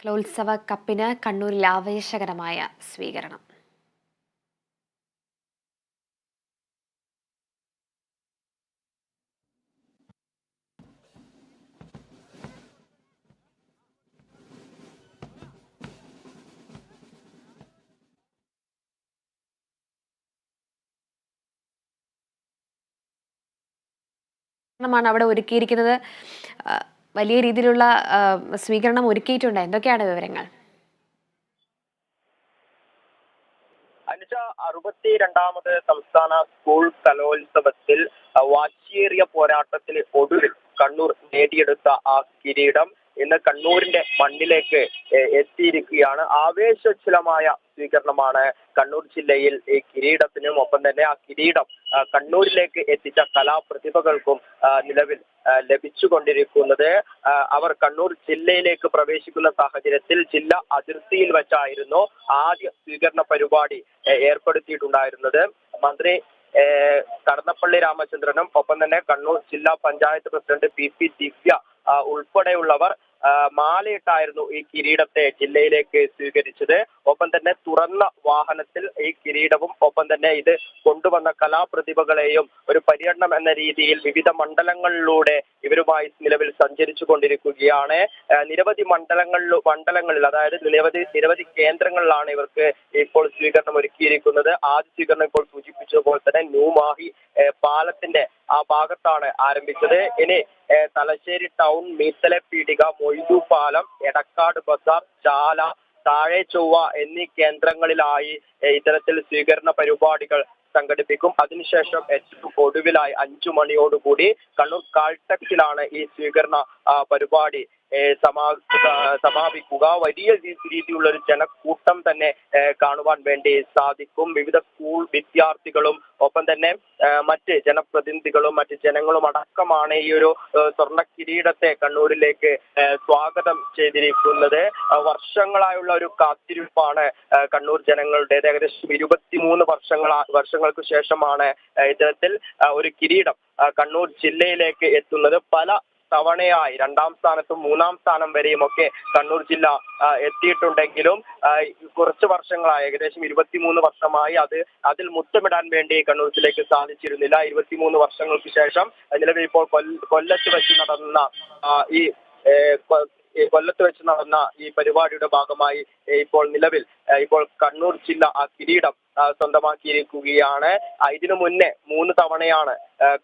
കലോത്സവ കപ്പിന് കണ്ണൂരിൽ ആവേശകരമായ സ്വീകരണം. ാണ് അവിടെ ഒരുക്കിയിരിക്കുന്നത്. വലിയ രീതിയിലുള്ള സ്വീകരണം ഒരുക്കിയിട്ടുണ്ട്? എന്തൊക്കെയാണ് വിവരങ്ങൾ? അനുജ അറുപത്തിരണ്ടാമത് സംസ്ഥാന സ്കൂൾ കലോത്സവത്തിൽ വാശിയേറിയ പോരാട്ടത്തിൽ ഒടുവിൽ കണ്ണൂർ നേടിയെടുത്ത ആ കിരീടം. ഇന്ന് കണ്ണൂരിന്റെ മണ്ണിലേക്ക് എത്തിയിരിക്കുകയാണ്. ആവേശോജ്വലമായ സ്വീകരണമാണ് കണ്ണൂർ ജില്ലയിൽ ഈ കിരീടത്തിനും ഒപ്പം തന്നെ ആ കിരീടം കണ്ണൂരിലേക്ക് എത്തിച്ച കലാപ്രതിഭകൾക്കും നിലവിൽ ലഭിച്ചുകൊണ്ടിരിക്കുന്നത്. അവർ കണ്ണൂർ ജില്ലയിലേക്ക് പ്രവേശിക്കുന്ന സാഹചര്യത്തിൽ ജില്ല അതിർത്തിയിൽ വെച്ചായിരുന്നു ആദ്യ സ്വീകരണ പരിപാടി ഏർപ്പെടുത്തിയിട്ടുണ്ടായിരുന്നത്. മന്ത്രി കടന്നപ്പള്ളി രാമചന്ദ്രനും ഒപ്പം തന്നെ കണ്ണൂർ ജില്ലാ panchayat president P P Divya ഉൾപ്പെടെയുള്ളവർ മാലയിട്ടായിരുന്നു ഈ കിരീടത്തെ ജില്ലയിലേക്ക് സ്വീകരിച്ചത്. ഒപ്പം തന്നെ തുറന്ന വാഹനത്തിൽ ഈ കിരീടവും ഒപ്പം തന്നെ ഇത് കൊണ്ടുവന്ന കലാപ്രതിഭകളെയും ഒരു പര്യടനം എന്ന രീതിയിൽ വിവിധ മണ്ഡലങ്ങളിലൂടെ ഇവരുമായി നിലവിൽ സഞ്ചരിച്ചു കൊണ്ടിരിക്കുകയാണ്. നിരവധി മണ്ഡലങ്ങളിൽ മണ്ഡലങ്ങളിൽ അതായത് നിരവധി നിരവധി കേന്ദ്രങ്ങളിലാണ് ഇവർക്ക് ഇപ്പോൾ സ്വീകരണം ഒരുക്കിയിരിക്കുന്നത്. ആദ്യ സ്വീകരണം ഇപ്പോൾ സൂചിപ്പിച്ചതുപോലെ തന്നെ ന്യൂമാഹി പാലത്തിന്റെ ആ ഭാഗത്താണ് ആരംഭിച്ചത്. ഇനി തലശ്ശേരി ടൗൺ മീത്തലെ പീടിക മൊയ്തു പാലം എടക്കാട് ബസാർ ചാല താഴെ ചൊവ്വ എന്നീ കേന്ദ്രങ്ങളിലായി ഇത്തരത്തിൽ സ്വീകരണ പരിപാടികൾ സംഘടിപ്പിക്കും. അതിനുശേഷം ഏറ്റവും ഒടുവിലായി അഞ്ചു മണിയോടുകൂടി കണ്ണൂർ കാൽട്ടക്കിലാണ് ഈ സ്വീകരണ പരിപാടി സമാ സമാപിക്കുക. വലിയ രീതിയിലുള്ള ഒരു ജനക്കൂട്ടം തന്നെ കാണുവാൻ വേണ്ടി സാധിക്കും. വിവിധ സ്കൂൾ വിദ്യാർത്ഥികളും ഒപ്പം തന്നെ മറ്റ് ജനപ്രതിനിധികളും മറ്റ് ജനങ്ങളും അടക്കമാണ് ഈ ഒരു സ്വർണ കിരീടത്തെ കണ്ണൂരിലേക്ക് സ്വാഗതം ചെയ്തിരിക്കുന്നത്. വർഷങ്ങളായുള്ള ഒരു കാത്തിരിപ്പാണ് കണ്ണൂർ ജനങ്ങളുടേത്. ഏകദേശം ഇരുപത്തിമൂന്ന് വർഷങ്ങളാ വർഷങ്ങൾക്ക് ശേഷമാണ് ഇത്തരത്തിൽ ഒരു കിരീടം കണ്ണൂർ ജില്ലയിലേക്ക് എത്തുന്നത്. പല തവണയായി രണ്ടാം സ്ഥാനത്തും മൂന്നാം സ്ഥാനം വരെയും ഒക്കെ കണ്ണൂർ ജില്ല എത്തിയിട്ടുണ്ടെങ്കിലും കുറച്ച് വർഷങ്ങളായി ഏകദേശം ഇരുപത്തിമൂന്ന് വർഷമായി അത് അതിൽ മുത്തമിടാൻ വേണ്ടി കണ്ണൂർ ജില്ലയ്ക്ക് സാധിച്ചിരുന്നില്ല. ഇരുപത്തിമൂന്ന് വർഷങ്ങൾക്ക് ശേഷം നിലവിൽ ഇപ്പോൾ കൊല്ല- കൊല്ലത്ത് വെച്ച് നടന്ന ഈ കൊല്ലത്ത് വെച്ച് നടന്ന ഈ പരിപാടിയുടെ ഭാഗമായി ഇപ്പോൾ നിലവിൽ ഇപ്പോൾ കണ്ണൂർ ജില്ല ആ കിരീടം സ്വന്തമാക്കിയിരിക്കുകയാണ്. ഇതിനു മുന്നേ മൂന്ന് തവണയാണ്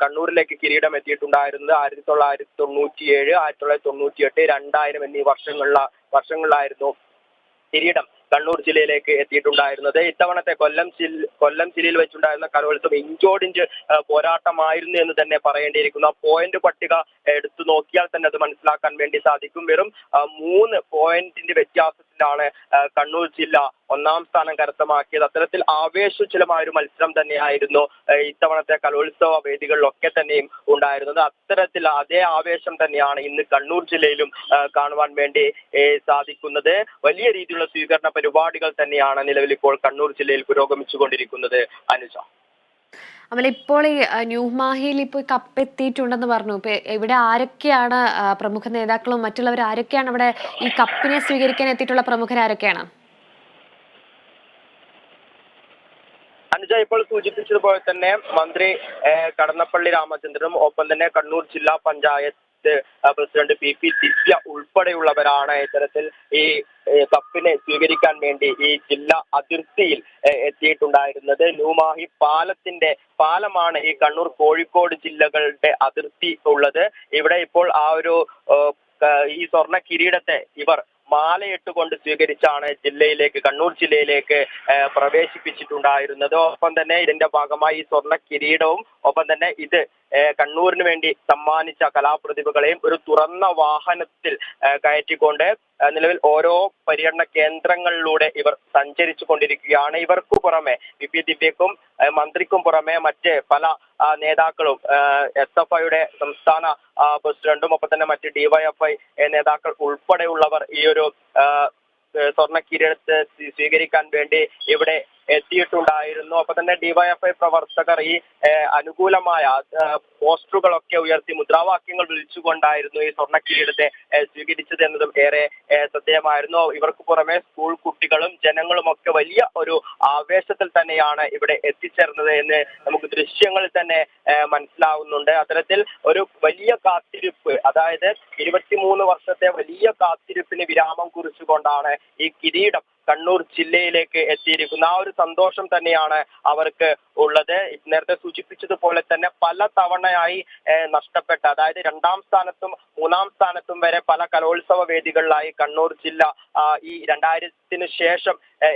കണ്ണൂരിലേക്ക് കിരീടം എത്തിയിട്ടുണ്ടായിരുന്നത്. ആയിരത്തി തൊള്ളായിരത്തി തൊണ്ണൂറ്റിയേഴ് ആയിരത്തി തൊള്ളായിരത്തി തൊണ്ണൂറ്റി എട്ട് രണ്ടായിരം എന്നീ വർഷങ്ങളില വർഷങ്ങളിലായിരുന്നു കിരീടം കണ്ണൂർ ജില്ലയിലേക്ക് എത്തിയിട്ടുണ്ടായിരുന്നത്. ഇത്തവണത്തെ കൊല്ലം ജില്ല കൊല്ലം ജില്ലയിൽ വെച്ചുണ്ടായിരുന്ന കലോത്സവം ഇഞ്ചോടിഞ്ച് പോരാട്ടമായിരുന്നു എന്ന് തന്നെ പറയേണ്ടിയിരിക്കുന്നു. പോയിന്റ് പട്ടിക എടുത്തു നോക്കിയാൽ തന്നെ അത് മനസ്സിലാക്കാൻ വേണ്ടി സാധിക്കും. വെറും മൂന്ന് പോയിന്റിന്റെ വ്യത്യാസത്തിലാണ് കണ്ണൂർ ജില്ല ഒന്നാം സ്ഥാനം കരസ്ഥമാക്കിയത്. അത്തരത്തിൽ ആവേശജലമായ ഒരു മത്സരം തന്നെയായിരുന്നു ഇത്തവണത്തെ കലോത്സവ വേദികളിലൊക്കെ തന്നെയും ഉണ്ടായിരുന്നത്. അത്തരത്തിൽ അതേ ആവേശം തന്നെയാണ് ഇന്ന് കണ്ണൂർ ജില്ലയിലും കാണുവാൻ വേണ്ടി സാധിക്കുന്നത്. വലിയ രീതിയിലുള്ള സ്വീകരണ പരിപാടികൾ തന്നെയാണ് നിലവിൽ ഇപ്പോൾ കണ്ണൂർ ജില്ലയിൽ പുരോഗമിച്ചുകൊണ്ടിരിക്കുന്നത് അനുജ. അമല ഇപ്പോൾ ഈ ന്യൂമാഹിയിൽ ഇപ്പോൾ കപ്പ് എത്തിയിട്ടുണ്ടെന്ന് പറഞ്ഞു. ഇപ്പൊ ഇവിടെ ആരൊക്കെയാണ് പ്രമുഖ നേതാക്കളും മറ്റുള്ളവർ ആരൊക്കെയാണ് ഇവിടെ ഈ കപ്പിനെ സ്വീകരിക്കാൻ എത്തിയിട്ടുള്ള പ്രമുഖർ ആരൊക്കെയാണ്? അനുജ ഇപ്പോൾ സൂചിപ്പിച്ചതുപോലെ തന്നെ മന്ത്രി കടന്നപ്പള്ളി രാമചന്ദ്രനും ഒപ്പം തന്നെ കണ്ണൂർ ജില്ലാ പഞ്ചായത്ത് ആ, പ്രസിഡന്റ് പി പി ദിവ്യ ഉൾപ്പെടെയുള്ളവരാണ് ഇത്തരത്തിൽ ഈ തപ്പിനെ സ്വീകരിക്കാൻ വേണ്ടി ഈ ജില്ലാ അതിർത്തിയിൽ എത്തിയിട്ടുണ്ടായിരുന്നത്. ന്യൂമാഹി പാലത്തിന്റെ പാലമാണ് ഈ കണ്ണൂർ കോഴിക്കോട് ജില്ലകളുടെ അതിർത്തി ഉള്ളത്. ഇവിടെ ഇപ്പോൾ ആ ഒരു ഈ സ്വർണ കിരീടത്തെ ഇവർ മാലയിട്ടുകൊണ്ട് സ്വീകരിച്ചാണ് ജില്ലയിലേക്ക് കണ്ണൂർ ജില്ലയിലേക്ക് പ്രവേശിപ്പിച്ചിട്ടുണ്ടായിരുന്നത്. ഒപ്പം തന്നെ ഇതിന്റെ ഭാഗമായി ഈ സ്വർണ കിരീടവും ഒപ്പം തന്നെ ഇത് കണ്ണൂരിന് വേണ്ടി സമ്മാനിച്ച കലാപ്രതിഭകളെയും ഒരു തുറന്ന വാഹനത്തിൽ കയറ്റിക്കൊണ്ട് നിലവിൽ ഓരോ പര്യടന കേന്ദ്രങ്ങളിലൂടെ ഇവർ സഞ്ചരിച്ചു കൊണ്ടിരിക്കുകയാണ് ഇവർക്ക് പുറമെ വി. പി. ദിവ്യക്കും മന്ത്രിക്കും പുറമെ മറ്റ് പല നേതാക്കളും എസ് എഫ് ഐയുടെ സംസ്ഥാന പ്രസിഡന്റും ഒപ്പം തന്നെ മറ്റ് ഡിവൈഎഫ്ഐ നേതാക്കൾ ഉൾപ്പെടെയുള്ളവർ ഈ ഒരു സ്വർണ കിരീടത്തെ സ്വീകരിക്കാൻ വേണ്ടി ഇവിടെ എത്തിയിട്ടുണ്ടായിരുന്നു. അപ്പൊ തന്നെ ഡിവൈഎഫ്ഐ പ്രവർത്തകർ ഈ അനുകൂലമായ പോസ്റ്ററുകളൊക്കെ ഉയർത്തി മുദ്രാവാക്യങ്ങൾ വിളിച്ചുകൊണ്ടായിരുന്നു ഈ സ്വർണ കിരീടത്തെ സ്വീകരിച്ചത് എന്നതും ഏറെ ശ്രദ്ധേയമായിരുന്നു. ഇവർക്ക് പുറമെ സ്കൂൾ കുട്ടികളും ജനങ്ങളും ഒക്കെ വലിയ ഒരു ആവേശത്തിൽ തന്നെയാണ് ഇവിടെ എത്തിച്ചേർന്നത് എന്ന് നമുക്ക് ദൃശ്യങ്ങളിൽ തന്നെ മനസ്സിലാവുന്നുണ്ട്. അത്തരത്തിൽ ഒരു വലിയ കാത്തിരിപ്പ് അതായത് ഇരുപത്തിമൂന്ന് വർഷത്തെ വലിയ കാത്തിരിപ്പിന് വിരാമം കുറിച്ചുകൊണ്ടാണ് ഈ കിരീടം കണ്ണൂർ ജില്ലയിലേക്ക് എത്തിയിരിക്കുന്നു. ആ ഒരു സന്തോഷം തന്നെയാണ് അവർക്ക് ഉള്ളത്. നേരത്തെ സൂചിപ്പിച്ചതുപോലെ തന്നെ പല തവണയായി നഷ്ടപ്പെട്ട അതായത് രണ്ടാം സ്ഥാനത്തും മൂന്നാം സ്ഥാനത്തും വരെ പല കലോത്സവ വേദികളിലായി കണ്ണൂർ ജില്ല ഈ ഈ രണ്ടായിരത്തിന് ശേഷം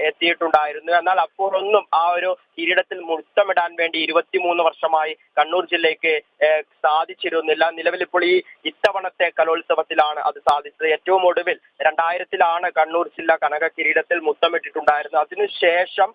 എത്തിയിട്ടുണ്ടായിരുന്നു. എന്നാൽ അപ്പോഴൊന്നും ആ ഒരു കിരീടത്തിൽ മുത്തമിടാൻ വേണ്ടി ഇരുപത്തിമൂന്ന് വർഷമായി കണ്ണൂർ ജില്ലയ്ക്ക് സാധിച്ചിരുന്നില്ല. നിലവിൽ ഇപ്പോൾ ഈ ഇത്തവണത്തെ കലോത്സവത്തിലാണ് അത് സാധിച്ചത്. ഏറ്റവും ഒടുവിൽ രണ്ടായിരത്തിലാണ് കണ്ണൂർ ജില്ല കനക കിരീടത്തിൽ മുത്തമിട്ടിട്ടുണ്ടായിരുന്നത് അതിനുശേഷം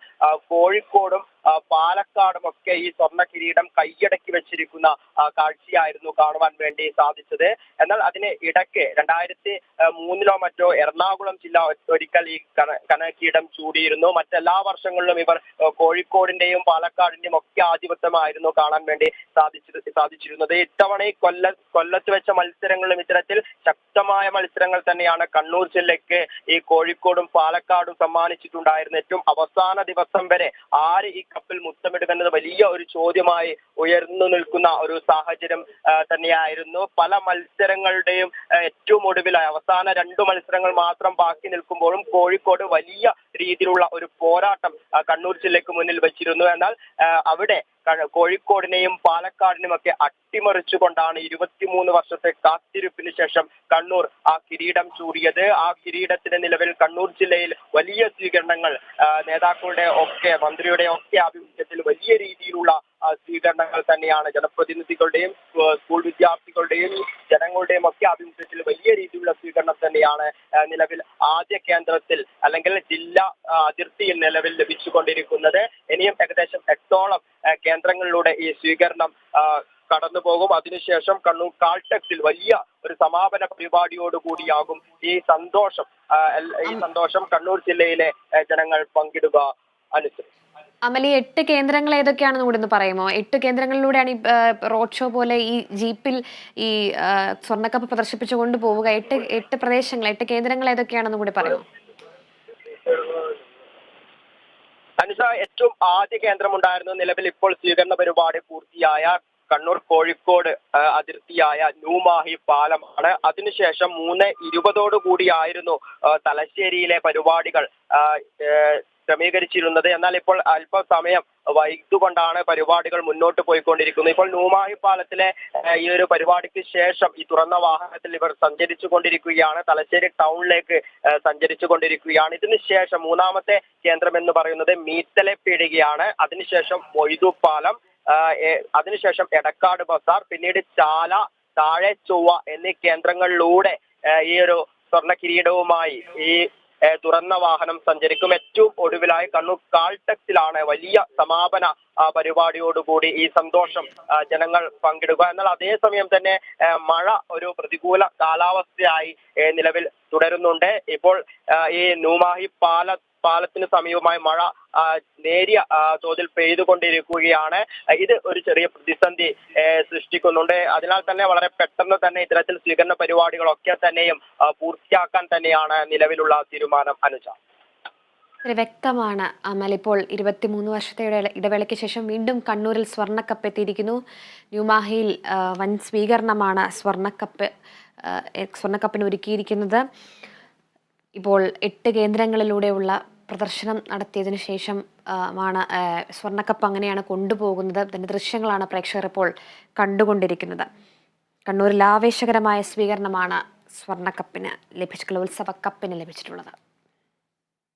കോഴിക്കോടും പാലക്കാടും ഒക്കെ ഈ സ്വർണ കിരീടം കൈയടക്കി വെച്ചിരിക്കുന്ന കാഴ്ചയായിരുന്നു കാണുവാൻ വേണ്ടി സാധിച്ചത്. എന്നാൽ അതിന് ഇടയ്ക്ക് രണ്ടായിരത്തി മൂന്നിലോ മറ്റോ എറണാകുളം ജില്ല ഒരിക്കൽ ഈ കന- കനക കിരീടം ചൂടിയിരുന്നു. മറ്റെല്ലാ വർഷങ്ങളിലും ഇവർ കോഴിക്കോടിന്റെയും പാലക്കാടിന്റെയും ഒക്കെ ആധിപത്യമായിരുന്നു കാണാൻ വേണ്ടി സാധിച്ചത് സാധിച്ചിരുന്നത്. ഇത്തവണ കൊല്ല കൊല്ലത്ത് വെച്ച മത്സരങ്ങളിലും ഇത്തരത്തിൽ ശക്തമായ മത്സരങ്ങൾ തന്നെയാണ് കണ്ണൂർ ജില്ലയ്ക്ക് ഈ കോഴിക്കോടും പാലക്കാടും സമ്മാനിച്ചിട്ടുണ്ടായിരുന്നു. ഏറ്റവും അവസാന ദിവസം വരെ ആര് ഈ കപ്പിൽ മുത്തമിടുമെന്നത് വലിയ ഒരു ചോദ്യമായി ഉയർന്നു നിൽക്കുന്ന ഒരു സാഹചര്യം തന്നെയായിരുന്നു. പല മത്സരങ്ങളുടെയും ഏറ്റവും ഒടുവിലായി അവസാന രണ്ടു മത്സരങ്ങൾ മാത്രം ബാക്കി നിൽക്കുമ്പോഴും കോഴിക്കോട് വലിയ രീതിയിലുള്ള ഒരു പോരാട്ടം കണ്ണൂർ ജില്ലയ്ക്ക് മുന്നിൽ വെച്ചിരുന്നു. എന്നാൽ അവിടെ കോഴിക്കോടിനെയും ഒക്കെ അട്ടിമറിച്ചുകൊണ്ടാണ് ഇരുപത്തിമൂന്ന് വർഷത്തെ കാത്തിരിപ്പിന് ശേഷം കണ്ണൂർ ആ കിരീടം ചൂടിയത് ആ കിരീടത്തിന് നിലവിൽ കണ്ണൂർ ജില്ലയിൽ വലിയ സ്വീകരണങ്ങൾ നേതാക്കളുടെ ഒക്കെ മന്ത്രിയുടെ ഒക്കെ ആഭിമുഖ്യത്തിൽ വലിയ രീതിയിലുള്ള സ്വീകരണങ്ങൾ തന്നെയാണ്. ജനപ്രതിനിധികളുടെയും സ്കൂൾ വിദ്യാർത്ഥികളുടെയും ജനങ്ങളുടെയും ഒക്കെ ആഭിമുഖ്യത്തിൽ വലിയ രീതിയിലുള്ള സ്വീകരണം തന്നെയാണ് നിലവിൽ ആദ്യ കേന്ദ്രത്തിൽ അല്ലെങ്കിൽ ജില്ലാ അതിർത്തിയിൽ നിലവിൽ ലഭിച്ചുകൊണ്ടിരിക്കുന്നത്. ഇനിയും ഏകദേശം എട്ടോളം കേന്ദ്രങ്ങളിലൂടെ ഈ സ്വീകരണം കടന്നു പോകും അതിനുശേഷം കണ്ണൂർ കാൾടെക്സിൽ വലിയ ഒരു സമാപന പരിപാടിയോട് കൂടിയാകും ഈ സന്തോഷം. ഈ സന്തോഷം കണ്ണൂർ ജില്ലയിലെ ജനങ്ങൾ പങ്കിടുക അനുസരിച്ച്. അമലി എട്ട് കേന്ദ്രങ്ങൾ ഏതൊക്കെയാണെന്ന് കൂടെ ഒന്ന് പറയുമോ? എട്ട് കേന്ദ്രങ്ങളിലൂടെയാണ് ഈ റോഡ് ഷോ പോലെ ഈ ജീപ്പിൽ ഈ സ്വർണക്കപ്പ് പ്രദർശിപ്പിച്ചുകൊണ്ട് പോവുക. എട്ട് എട്ട് പ്രദേശങ്ങൾ എട്ട് കേന്ദ്രങ്ങൾ ഏതൊക്കെയാണെന്ന് കൂടി പറയുമോ? അനുഷ ഏറ്റവും ആദ്യ കേന്ദ്രമുണ്ടായിരുന്നു നിലവിൽ ഇപ്പോൾ സ്വീകരണ പരിപാടി പൂർത്തിയായ കണ്ണൂർ കോഴിക്കോട് അതിർത്തിയായ ന്യൂമാഹി പാലമാണ്. അതിനുശേഷം മൂന്ന് ഇരുപതോടു കൂടിയായിരുന്നു തലശ്ശേരിയിലെ പരിപാടികൾ. ക്രമീകരിച്ചിരുന്നത്. എന്നാൽ ഇപ്പോൾ അല്പസമയം വൈകുകൊണ്ടാണ് പരിപാടികൾ മുന്നോട്ട് പോയിക്കൊണ്ടിരിക്കുന്നത്. ഇപ്പോൾ ന്യൂമാഹി പാലത്തിലെ ഈ ഒരു പരിപാടിക്ക് ശേഷം ഈ തുറന്ന വാഹനത്തിൽ ഇവർ സഞ്ചരിച്ചു കൊണ്ടിരിക്കുകയാണ് തലശ്ശേരി ടൗണിലേക്ക് സഞ്ചരിച്ചു കൊണ്ടിരിക്കുകയാണ് ഇതിനുശേഷം മൂന്നാമത്തെ കേന്ദ്രം എന്ന് പറയുന്നത് മീത്തലെ പീടികയാണ് അതിനുശേഷം മൊയ്തു പാലം അതിനുശേഷം എടക്കാട് ബസാർ പിന്നീട് ചാല താഴെ ചൊവ്വ എന്നീ കേന്ദ്രങ്ങളിലൂടെ ഈ ഒരു സ്വർണ കിരീടവുമായി ഈ തുറന്ന വാഹനം സഞ്ചരിക്കും. ഏറ്റവും ഒടുവിലായി കണ്ണൂർ കാൾടെക്സിലാണ് വലിയ സമാപന പരിപാടിയോടുകൂടി ഈ സന്തോഷം ജനങ്ങൾ പങ്കിടുക. എന്നാൽ അതേസമയം തന്നെ മഴ ഒരു പ്രതികൂല കാലാവസ്ഥയായി നിലവിൽ തുടരുന്നുണ്ട്. ഇപ്പോൾ ഈ ന്യൂമാഹി പാല പാലത്തിന് സമീപമായി മഴ നേരിയ തോതിൽ പെയ്തുകൊണ്ടിരിക്കുകയാണ്. ഇത് ഒരു ചെറിയ പ്രതിസന്ധി സൃഷ്ടിക്കുന്നുണ്ട്. അതിനാൽ തന്നെ വളരെ പെട്ടെന്ന് തന്നെ ഇത്തരത്തിൽ സ്വീകരണ പരിപാടികളൊക്കെ തന്നെയും പൂർത്തിയാക്കാൻ തന്നെയാണ് നിലവിലുള്ള തീരുമാനം അനുജ. ഒരു വ്യക്തമാണ്. അമൽ ഇപ്പോൾ ഇരുപത്തിമൂന്ന് വർഷത്തെ ഇടവേളയ്ക്ക് ശേഷം വീണ്ടും കണ്ണൂരിൽ സ്വർണക്കപ്പ് എത്തിയിരിക്കുന്നു. ന്യൂമാഹിയിൽ വൻ സ്വീകരണമാണ് സ്വർണക്കപ്പ് സ്വർണക്കപ്പിന് ഒരുക്കിയിരിക്കുന്നത്. ഇപ്പോൾ എട്ട് കേന്ദ്രങ്ങളിലൂടെയുള്ള പ്രദർശനം നടത്തിയതിനു ശേഷം ആണ് സ്വർണക്കപ്പ് അങ്ങനെയാണ് കൊണ്ടുപോകുന്നത്. അതിന്റെ ദൃശ്യങ്ങളാണ് പ്രേക്ഷകർ ഇപ്പോൾ കണ്ടുകൊണ്ടിരിക്കുന്നത്. കണ്ണൂരിൽ ആവേശകരമായ സ്വീകരണമാണ് സ്വർണക്കപ്പിന് ലഭിച്ച കലോത്സവ കപ്പിന് ലഭിച്ചിട്ടുള്ളത്.